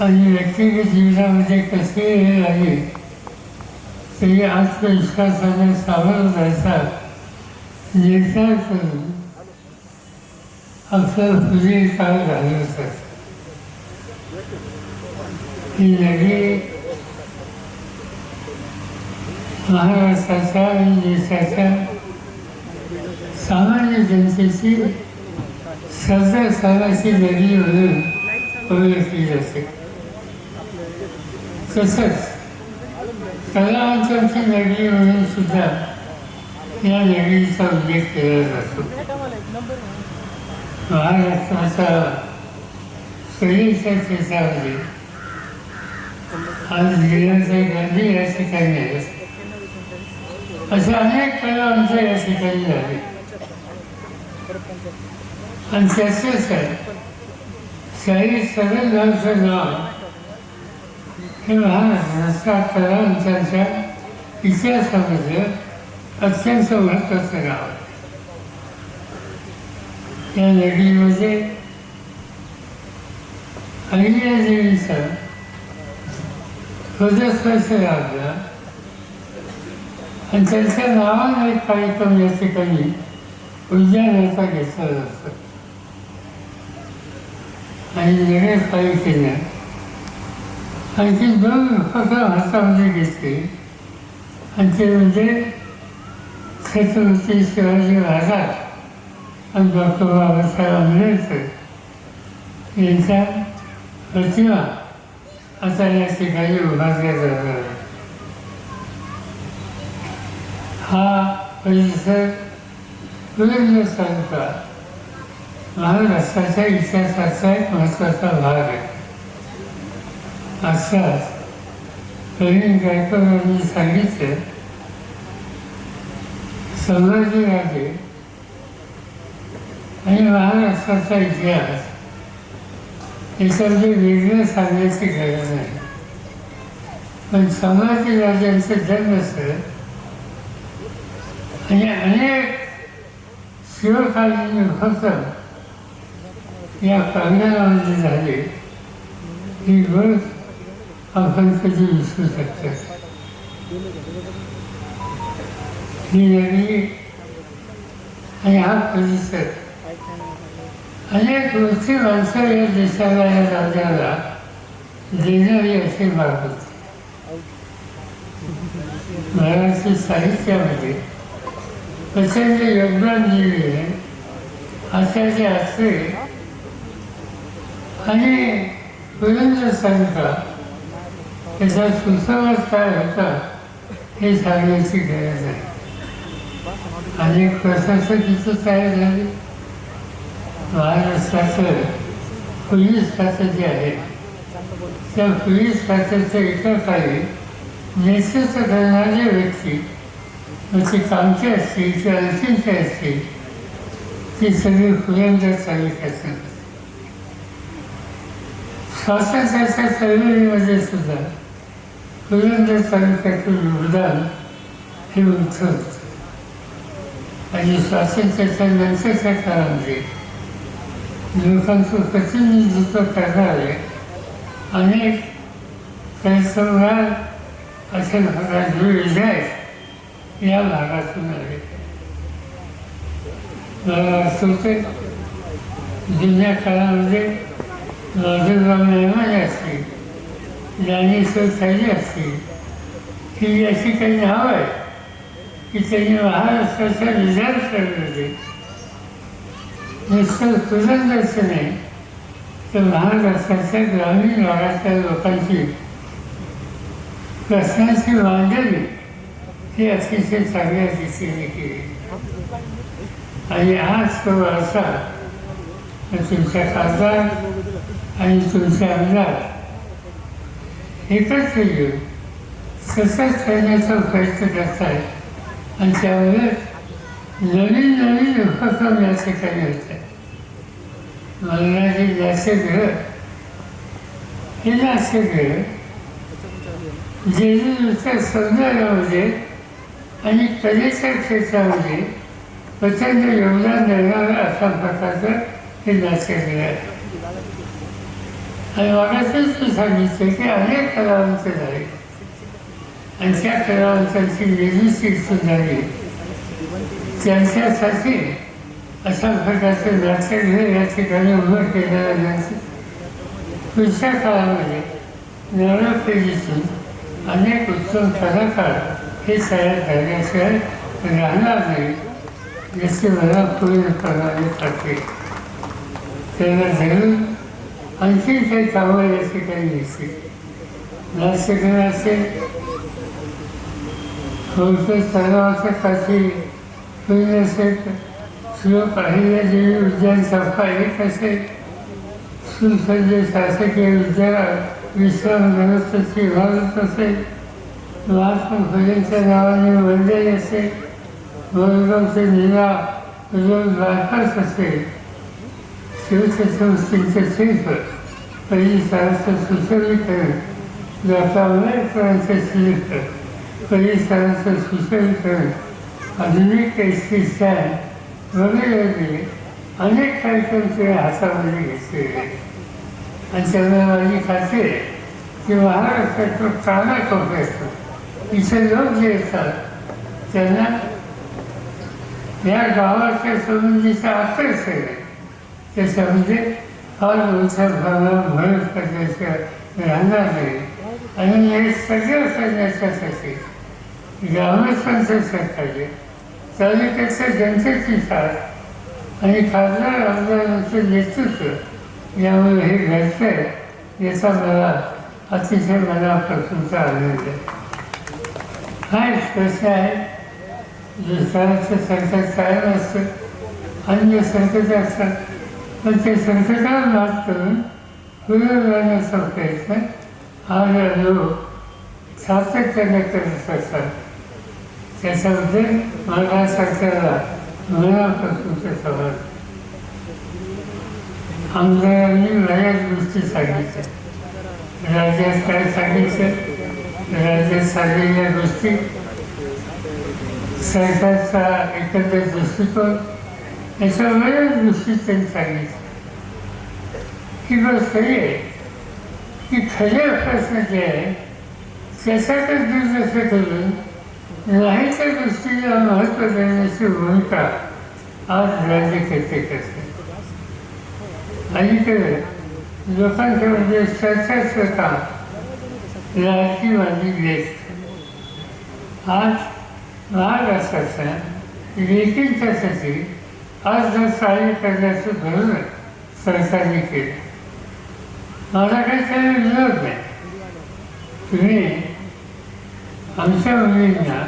आणि व्यक्तिगत जीवनामध्ये कसे हे आहे तरी आत्मविश्वासाने सावध राहायचा निर्धार करून आपलं पुढील काळ घालवतात ही। नदी महाराष्ट्राच्या आणि देशाच्या सामान्य जनतेची सदर साराची नदी म्हणून ओळखली जाते तसंच कलावंतांची नगरी म्हणून सुद्धा या नगरीचा उल्लेख केला जातो. महाराष्ट्राचा कलेच्या क्षेत्रामध्ये आज लीलाताई गांधी या ठिकाणी आहेत अशा अनेक कला आमच्या या ठिकाणी झाले. आणि त्याचंच आहे. शाही सरळ गावचं नाव हे महाराष्ट्राच्या कलावंतांच्या इतिहासामध्ये अत्यंत महत्त्वाचं गाव आहे या नदीमध्ये अहिल्यादेवीचं हृदयस्पर्श लागला आणि त्यांच्या नावानं एक कार्यक्रम या ठिकाणी उद्यानाचा घेतला जातो आणि नगरपालिकेने आणखी दोन उपक्रम हातामध्ये घेतले. आणि ते म्हणजे छत्रपती शिवाजी महाराज आणि डॉक्टर बाबासाहेब आंबेडकर यांच्या प्रतिमा आता या ठिकाणी उभारल्या जाणार आहे हा परिसर पूर्ण तालुका महाराष्ट्राच्या इतिहासाचा एक महत्त्वाचा भाग आहे. अशाच प्रवीण गायकवाड यांनी म्हणजे सांगितलं. संभाजीराजे आणि महाराष्ट्राचा इतिहास याच्यामध्ये वेगळं सांगायची गरज नाही. पण संभाजीराजांचं जन्मस्थळ आणि अनेक शिवकालीन भक्त या प्रांगणामध्ये झाले. ही गोष्ट आपण कधी विसरू शकतो ही नगरी आणि हा परिसर अनेक गोष्टी माणसं या देशाला या राज्याला देणारी असे भाग होते मराठी साहित्यामध्ये प्रचंड योगदान दिलेले आचार्य असते आणि पुरंदर तालुका त्याचा सुसंवाद काय होता हे सांगण्याची गरज आहे. अनेक प्रशासकीचं काय झाले? महाराष्ट्राचं पोलीस खातं जे आहे त्या पोलीस खात्याच्या एका खाली नेतृत्व करणारे व्यक्ती मग ती कामची असतील ते अडचणचे असतील ती सगळी पुरंदर तालुक्यात स्वातंत्र्याच्या चळवळीमध्ये सुद्धा पुरंदर तालुक्याचं योगदान हे उंच होतं. आणि स्वातंत्र्याच्या नंतरच्या काळामध्ये लोकांचं प्रतिनिधित्व करणारे अनेक कार्यक्रमगार असे भागात विधायक या भागातून आले. मला आठवते जुन्या काळामध्ये राजूराव मेहमान असतील ज्ञानेश्वर खाली असतील. ही अशी काही नाव आहे की त्यांनी महाराष्ट्राचा महाराष्ट्राच्या विधानसभेमध्ये नुसतं दर्शन नाही तर महाराष्ट्राच्या ग्रामीण भागातल्या लोकांची प्रश्नाची मांडणी ही अतिशय चांगल्या दिशेने केली. आणि हाच तो वारसा तुमच्या खासदार आणि तुमचे आमदार एकत्र येऊन सतत करण्याचा प्रयत्न करतात आणि त्यामुळे नवीन नवीन उपक्रम या ठिकाणी होत आहेत मल्हारी नाट्यगृह हे नाट्यगृह जेजुरीच्या सौंदर्यामध्ये आणि कलेच्या क्षेत्रामध्ये प्रचंड योगदान देणारं अशा प्रकारचं हे नाट्यगृह आहे. आणि मगाशीच मी सांगितलं की अनेक कलावंत झाले. आणि त्या कलावंतांची निर्मिती झाली. त्यांच्यासाठी अशा प्रकारचे नाट्यगृह या ठिकाणी उभं केलेलं नाही पुढच्या काळामध्ये नव्या पिढीतून अनेक उत्तम कलाकार हे तयार झाल्याशिवाय राहणार नाही याची मला पूर्णपणाने खात्री आहे. त्यांना धरून आणखी काही कामं या ठिकाणी दिसतील नाट्यगृहाचे होलसेल तलावाच्या काठी असेल श्लोक अहिल्या देवी उद्यान सफा एक असेल सुसज्ज शासकीय विद्या विश्राम गणपती इमारत असेल महात्मा फुलेंच्या नावाने वंदे असेल गोरगावचे निरा रोज बायपास असेल शिवछत्रपतींचे शिल्प परिसराचं सुशोभीकरण डॉक्टर आंबेडकरांचे शिल्प परिसराचं सुशोभीकरण आधुनिक एस टी स्टँड वगैरे वगैरे अनेक कार्यक्रम ते हातामध्ये घेतलेले आहेत आणि त्यामुळे माझी खात्री आहे की महाराष्ट्रात काना कोपऱ्यातून इथे लोक जे येतात त्यांना या गावाच्या संबंधीचा आकर्षण आहे त्याच्यामध्ये फार मोठ्या प्रमाणात भर करण्याच्या राहणार नाही आणि हे सगळं करण्याच्यासाठी ग्रामस्थांचं सहकार्य तालुक्याच्या जनतेची साथ आणि खासदार आमदारांचं नेतृत्व यामुळे हे घडतं आहे याचा मला अतिशय मनापासूनचा आनंद आहे. हा एक प्रश्न आहे? दुसऱ्यांचं संकट कायम असतं अन्य संकट असतात. पण ते संकटाला मात करून पुढे जाण्याचा प्रयत्न लोक सातत्याने करत असतात त्याच्याबद्दल मला सरकारला मनापासून ते सवाल आमदारांनी बऱ्याच गोष्टी सांगितल्या. राज्यात काय सांगितलं? राज्यात सांगितल्या गोष्टी. सरकारचा एकंदर दृष्टिकोन याच्या बऱ्याच गोष्टी त्यांनी सांगितल्या की बस खरी आहे की खरे प्रश्न जे आहे त्याच्यातच दुर्लक्ष करून नाही त्या गोष्टीला महत्त्व देण्याची भूमिका आज राज्य करते अलीकडे लोकांच्या म्हणजे चर्चाचं काम लाडकी माझी लेख आज महाराष्ट्राच्या लेखींच्यासाठी आज जर सहाय्य करण्याचं धोरण सरकारने केलं. मला काही त्याला विरोध नाही. तुम्ही आमच्या मुलींना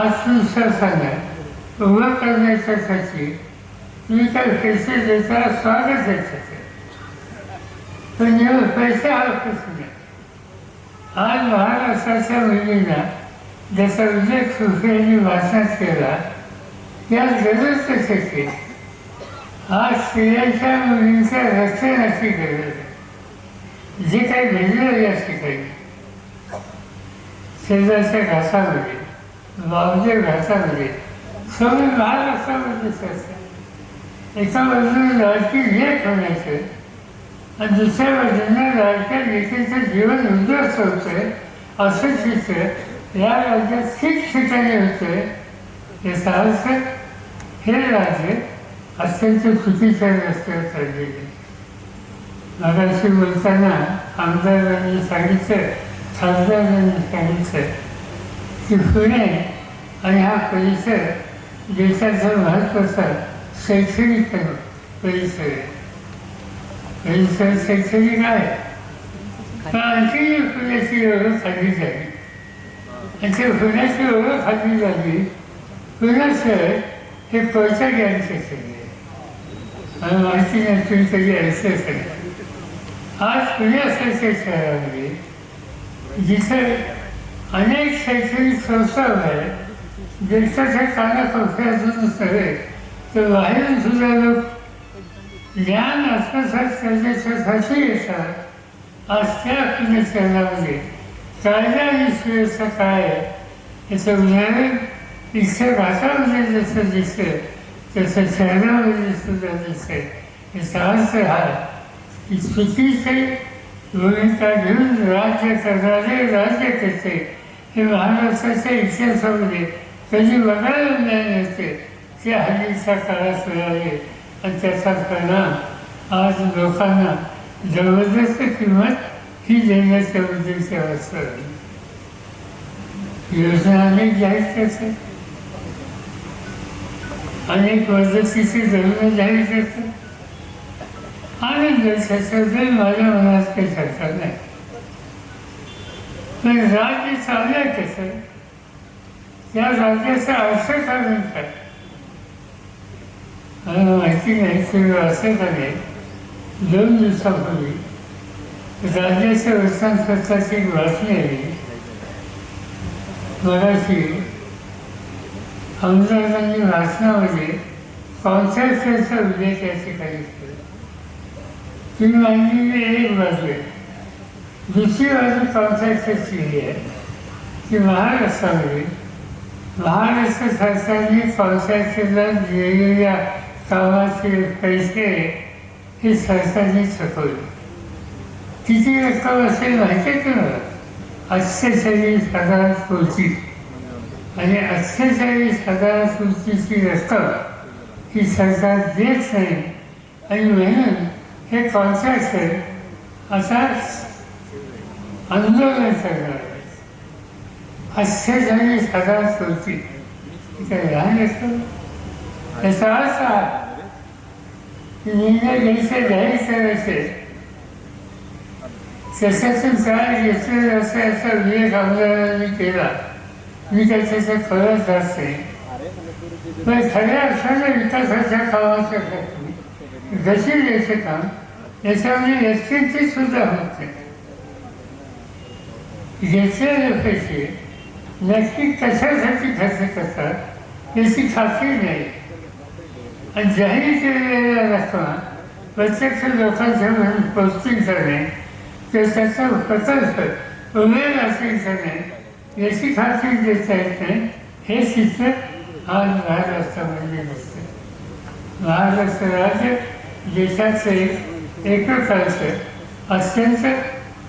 आत्मविश्वासानं उभं करण्याच्यासाठी तुम्ही काय पैसे देता स्वागत आहे पण जेव्हा पैसे हरकत नाही. आज महाराष्ट्राच्या मुलींना ज्याचा उल्लेख सुफे यांनी भाषणात केला या गरज कशाची आज स्त्रियांच्या मुलींच्या रक्षणाची गरज आहे जे काही घडलं या ठिकाणी शेजारच्या घासामध्ये बावच्या घासामध्ये सगळे महाराष्ट्रामध्ये असतात एका बाजूला लाडकी लेख होण्याचं आणि दुसऱ्या बाजूला लाडक्या लेखीचं जीवन उद्ध्वस्त होतंय असं चित्र या राज्यात ठिकठिकाणी होतंय हे अर्थ हे राजे अत्यंत चुकीच्या रस्त्यावर चाललेले मगाशी बोलताना आमदारांनी सांगितलं खासदारांनी सांगितलं की पुणे आणि हा परिसर देशाचा महत्त्वाचा शैक्षणिक परिसर आहे. परिसर शैक्षणिक आहे. पण आणखी पुण्याची ओळख खाली झाली आणि ते पुण्याची ओळख खाली झाली पुणे शहर हे पैसा ज्ञानचे सगळे. आहे मला माहिती नाही तुम्ही कधी ऐकलं असेल आज पुण्यासारख्या शहरामध्ये जिथे अनेक शैक्षणिक संस्था आहेत. देशाच्या कानाकोपऱ्यातूनच सगळे तर बाहेरून सुद्धा लोक ज्ञान आत्मसात करण्याच्यासाठी येतात. आज त्या पुणे शहरामध्ये. कायदा आणि सुव्यवस्था काय आहे? याचं उदाहरण इथे घाटामध्ये जसं दिसतं तसं शहरामध्ये सुद्धा दिसतंय हे सहस्र हा की चुकीचे भूमिका घेऊन राज्य करणारे राज्य करते हे महाराष्ट्राच्या इतिहासामध्ये कधी बघायला मिळाले नसते ते हल्लीच्या काळात मिळाले आणि त्याचा परिणाम आज लोकांना जबरदस्त किंमत ही देण्याच्या उद्देशावर योजना अनेक जाहीर करते अनेक पद्धतीची धोरणं जाहीर करतात आनंद त्याच्याबद्दल माझ्या मनात काही शंका नाही. पण राज्य चाललंय कसं त्या राज्याचं अर्थकारण काय मला माहिती नाही की असं झाले दोन दिवसापूर्वी राज्याच्या वृत्तांतपत्राची एक बातमी आली. मराठी आमदारांनी भाषणामध्ये कॉन्ट्रॅक्टरचा उल्लेख या ठिकाणी केला तुम्ही मांडलेली एक बाजू आहे दुसरी बाजू कॉन्ट्रॅक्टरची ही आहे की महाराष्ट्रामध्ये महाराष्ट्र सरकारने कॉन्ट्रॅक्टरला दिलेल्या कामाचे पैसे हे सरकारने थकवले किती रक्कम असेल माहिती आहे तुम्हाला अठ्ठेचाळीस हजार कोटी आणि अठ्ठेचाळीस हजार कोटीची रक्कम ही सरकार देत नाही आणि म्हणून हे कॉन्ट्रॅक्टर आता आंदोलन करणार आहे. अठ्ठेचाळीस हजार कोटी. काय लहान रक्कम त्याचा असा की निर्णय घ्यायचे जाहीर करायचे त्याच्यातून काय घेतलेलं असं याचा विवेक आमदारांनी केला. मी काही त्याच्यात फरक जात नाही पण खऱ्या अर्थाने विकासाच्या कामाच्या साठी जशी द्यायचं काम याच्यामध्ये व्यक्तींची सुद्धा होत. घेतलेले पैसे नक्की कशासाठी खर्च करतात याची खात्री नाही. आणि जाहीर केलेल्या रक्कम प्रत्यक्ष लोकांच्या म्हणून पोस्टिंग करणे तर त्याचा प्रकल्प उमेद असेल करणे याची खात्री देता येत. नाही हे चित्र आज महाराष्ट्रामध्ये दिसतं महाराष्ट्र राज्य देशाचं एक एककाळचं अत्यंत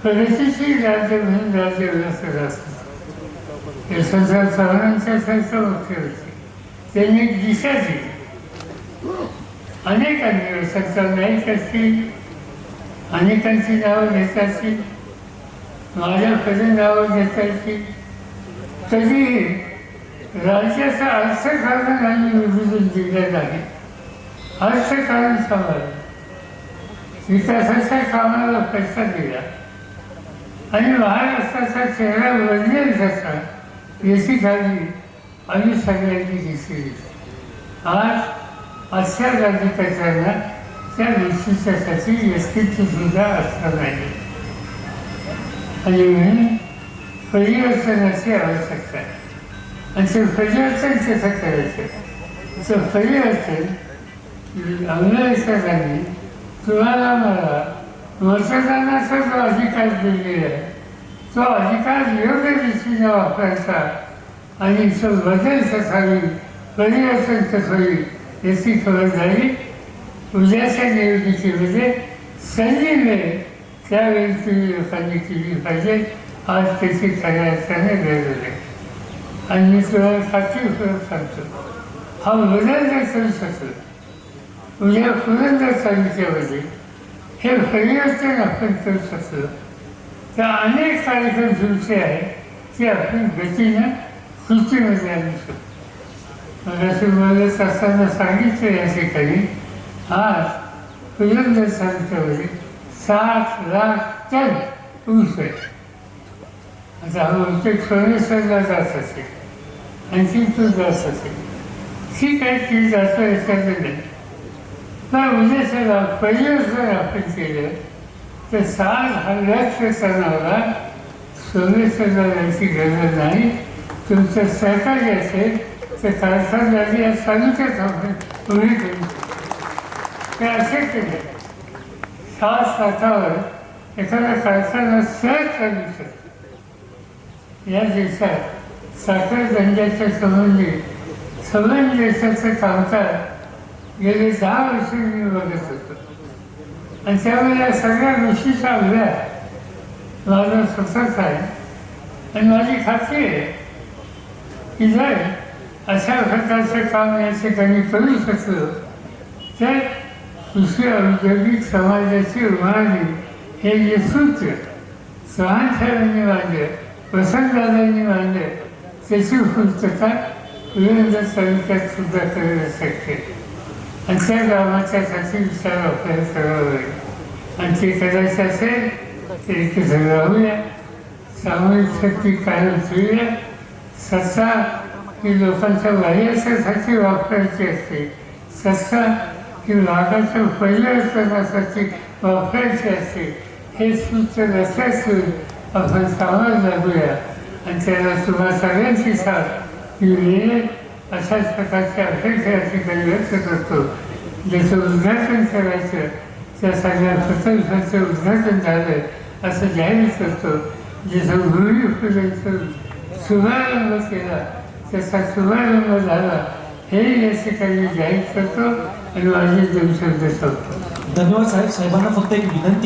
प्रगतीशील राज्य म्हणून राज्य व्यवस्थित असतं. यशवंतराव चव्हाणांच्या मुख्य होते. त्यांनी एक दिशा दिली. अनेकांनी यशवंतराव नाईक असतील अनेकांची नावं घेता येतील माझ्याकडे नावं घेता येतील तरी राज्याचं अर्थकारण आणि निवडून दिलं आहे. अर्थकारण सांभाळलं विकासाच्या कामाला पैसा दिला. आणि महाराष्ट्राचा चेहरा बदलेल कसा याची काळजी आम्ही सगळ्यांनी घेतली आज अशा राज्यकर्त्यांना त्या गोष्टीच्यासाठी व्यक्तित्व सुद्धा असणार नाही. आणि म्हणून परिवर्तनाची आवश्यकता आहे आणि ते परिवर्तन कसं करायचं त्याचं परिवर्तन अंगलेकरांनी तुम्हाला मला मतदानाचा जो अधिकार दिलेला आहे तो अधिकार योग्य रीतीने वापरायचा आणि तो बदल कसा होईल परिवर्तन कसं होईल याची खबरदारी उद्याच्या निवडणुकीमध्ये संधी मिळेल त्यावेळी तुम्ही लोकांनी केली पाहिजे आज त्याची खऱ्या अर्थाने गरज आहे आणि मी तुला तुम्हाला खात्रीपूर्वक सांगतो हा बदल जर असेल शकतो उद्या पुरंदर तालुक्यामध्ये हे परिवर्तन आपण करत असलं तर अनेक कार्यक्रम तुमचे आहेत ते आपण गतीनं कृतीमध्ये आणू शकतो. असं मला असताना सांगितलं या ठिकाणी आज पुरंदर तालुक्यामध्ये सात लाख टन ऊस आहे. जाऊन ते बहुतेक जात असेल आणखी जात ठीक आहे ती जास्त याच्यात नाही. पण उद्याच्याला परिवर्तन आपण केलं तर सात हजार टनाला सोमेश्वरला जायची गरज नाही. तुमचं सहकार्य असेल तर कारखानदारी या तालुक्यात आपण करू. ते असे केले. सात साठावर एखादा कारखाना सहज चालू शकतो. या देशात साखर गंजाच्या संबंधी संबंध देशाचं कामकाज गेले दहा वर्ष मी बघत होतो. आणि त्यामुळे या सगळ्या गोष्टीचा अभ्यास माझा स्वतःच आहे. आणि माझी खात्री आहे की जर अशा प्रकारचं काम या ठिकाणी करू शकलो तर कृषी औद्योगिक समाजाची उभारणी हे जे सूत्र चव्हाण साहेबांनी मांडलं प्रसंगाने मांडले. त्याची पूर्तता विविध तालुक्यात सुद्धा करणं शकते. आहे. आणि त्या गावाच्यासाठी विचार आपल्याला करावा लागेल आणि ते करायचं असेल तर एकत्र राहूया सामूहिक शक्ती कायम ठेवूया. सत्ता ही लोकांच्या वाह्यासाठी वापरायची असते. सत्ता ही पहिल्या परिवर्तनासाठी वापरायची असते. हे सूत्र लक्षात आपण सामाज लागूया आणि त्याला तुम्हा सगळ्यांची साथ येईल अशाच प्रकारची अपेक्षा या ठिकाणी व्यक्त करतो ज्याचं उद्घाटन करायचं त्या सगळ्या प्रकल्पाचं उद्घाटन झालं असं जाहीर करतो ज्याचं भूमिपूजनचं शुभारंभ केला त्याचा शुभारंभ झाला हे या ठिकाणी जाहीर करतो आणि माझे दोन शब्द संपतो धन्यवाद साहेब साहेबांना फक्त एक विनंती